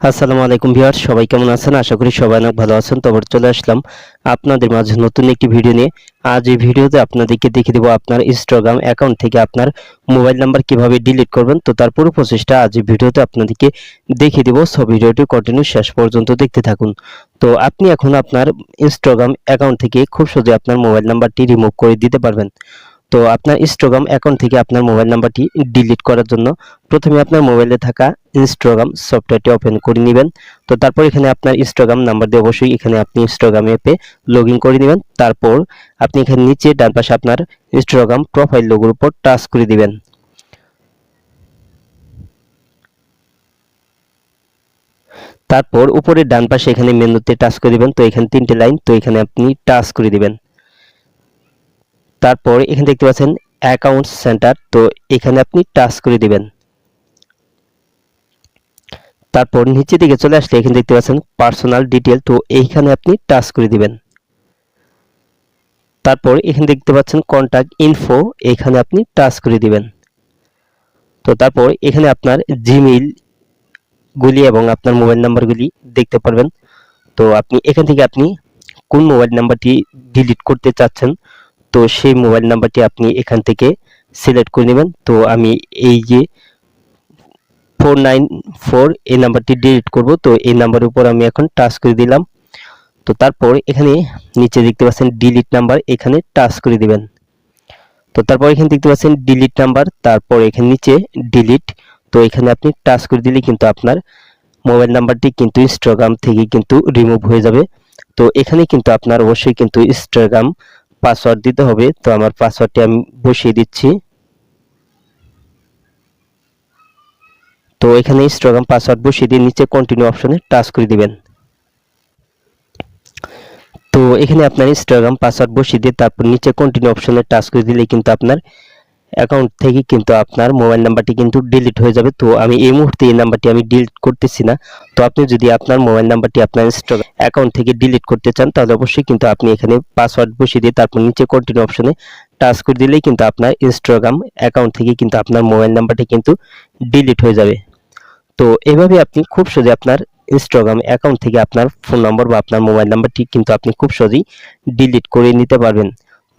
আসসালামু আলাইকুম ভিউয়ার্স, সবাই কেমন আছেন? আশা করি সবাই অনেক ভালো আছেন। তবে চলে আসলাম আপনাদের মাঝে নতুন একটি ভিডিও নিয়ে। আজ এই ভিডিওতে আপনাদেরকে দেখিয়ে দেবো আপনার ইনস্টাগ্রাম অ্যাকাউন্ট থেকে আপনার মোবাইল নাম্বার কীভাবে ডিলিট করবেন। তো তার পুরো প্রসেসটা আজ এই ভিডিওতে আপনাদেরকে দেখিয়ে দেবো। সব ভিডিওটি কন্টিনিউ শেষ পর্যন্ত দেখতে থাকুন। তো আপনি এখন আপনার ইনস্টাগ্রাম অ্যাকাউন্ট থেকে খুব সহজে আপনার মোবাইল নাম্বারটি রিমুভ করে দিতে পারবেন। তো আপনার ইনস্টাগ্রাম অ্যাকাউন্ট থেকে আপনার মোবাইল নাম্বারটি ডিলিট করার জন্য প্রথমে আপনার মোবাইলে থাকা ইনস্টাগ্রাম সফটওয়্যারটি ওপেন করে নেবেন। তো তারপর এখানে আপনার ইনস্টাগ্রাম নাম্বার দিয়ে অবশ্যই এখানে আপনি ইনস্টাগ্রাম অ্যাপে লগ ইন করে নেবেন। তারপর আপনি এখানে নিচে ডান পাশে আপনার ইনস্টাগ্রাম প্রোফাইল লোগোর উপর টাচ করে দিবেন। তারপর উপরে ডান পাশে এখানে মেনুতে টাচ করে দিবেন। তো এখানে তিনটে লাইন তো এখানে আপনি টাচ করে দিবেন। তারপর এখানে দেখতে পাচ্ছেন অ্যাকাউন্ট সেন্টার তো এখানে আপনি টাচ করে দিবেন। তারপর নিচে দিকে চলে আসলে এখানে দেখতে পাচ্ছেন পার্সোনাল ডিটেল তো এইখানে আপনি টাচ করে দিবেন। তারপর এখানে দেখতে পাচ্ছেন কন্ট্যাক্ট ইনফো এখানে আপনি টাচ করে দিবেন। তো তারপর এখানে আপনার জিমেইল গুলি এবং আপনার মোবাইল নাম্বারগুলি দেখতে পারবেন। তো আপনি এখান থেকে আপনি কোন মোবাইল নাম্বারটি ডিলিট করতে চাচ্ছেন তো সেই মোবাইল নাম্বারটি আপনি এখান থেকে সিলেক্ট করে নেবেন। তো আমি এই যে ফোর নাইন ফোর এই নাম্বারটি ডিলিট করব। তো এই নাম্বারের উপর আমি এখন টাচ করে দিলাম। তো তারপর এখানে নিচে দেখতে পাচ্ছেন ডিলিট নাম্বার, এখানে টাচ করে দিবেন। তো তারপর এখানে দেখতে পাচ্ছেন ডিলিট নাম্বার, তারপর এখানে নিচে ডিলিট। তো এখানে আপনি টাচ করে দিলে কিন্তু আপনার মোবাইল নাম্বারটি কিন্তু ইনস্টাগ্রাম থেকে কিন্তু রিমুভ হয়ে যাবে। তো এখানে কিন্তু আপনার অবশ্যই কিন্তু ইনস্টাগ্রাম পাসওয়ার্ড দিতে হবে, তো আমার পাসওয়ার্ডটি আমি বসিয়ে দিচ্ছি। তো এখানে ইনস্টাগ্রাম পাসওয়ার্ড বসিয়ে দিয়ে নিচে কন্টিনিউ অপশনে টাচ করে দিবেন। তো এখানে আপনার ইনস্টাগ্রাম পাসওয়ার্ড বসিয়ে দিয়ে তারপর নিচে কন্টিনিউ অপশনে টাচ করে দিলে কিন্তু আপনার অ্যাকাউন্ট থেকে কিন্তু আপনার মোবাইল নাম্বারটি কিন্তু ডিলিট হয়ে যাবে। তো আমি এই মুহূর্তে এই নাম্বারটি আমি ডিলিট করতেছি না। তো আপনি যদি আপনার মোবাইল নাম্বারটি আপনার ইনস্টাগ্রাম অ্যাকাউন্ট থেকে ডিলিট করতে চান, তাহলে অবশ্যই কিন্তু আপনি এখানে পাসওয়ার্ড বসিয়ে দিয়ে তারপর নিচে কন্টিনিউ অপশনে টাচ করে দিলেই কিন্তু আপনার ইনস্টাগ্রাম অ্যাকাউন্ট থেকে কিন্তু আপনার মোবাইল নাম্বারটি কিন্তু ডিলিট হয়ে যাবে। তো এভাবে আপনি খুব সহজে আপনার ইনস্টাগ্রাম অ্যাকাউন্ট থেকে আপনার ফোন নম্বর বা আপনার মোবাইল নাম্বারটি কিন্তু আপনি খুব সহজেই ডিলিট করে নিতে পারবেন।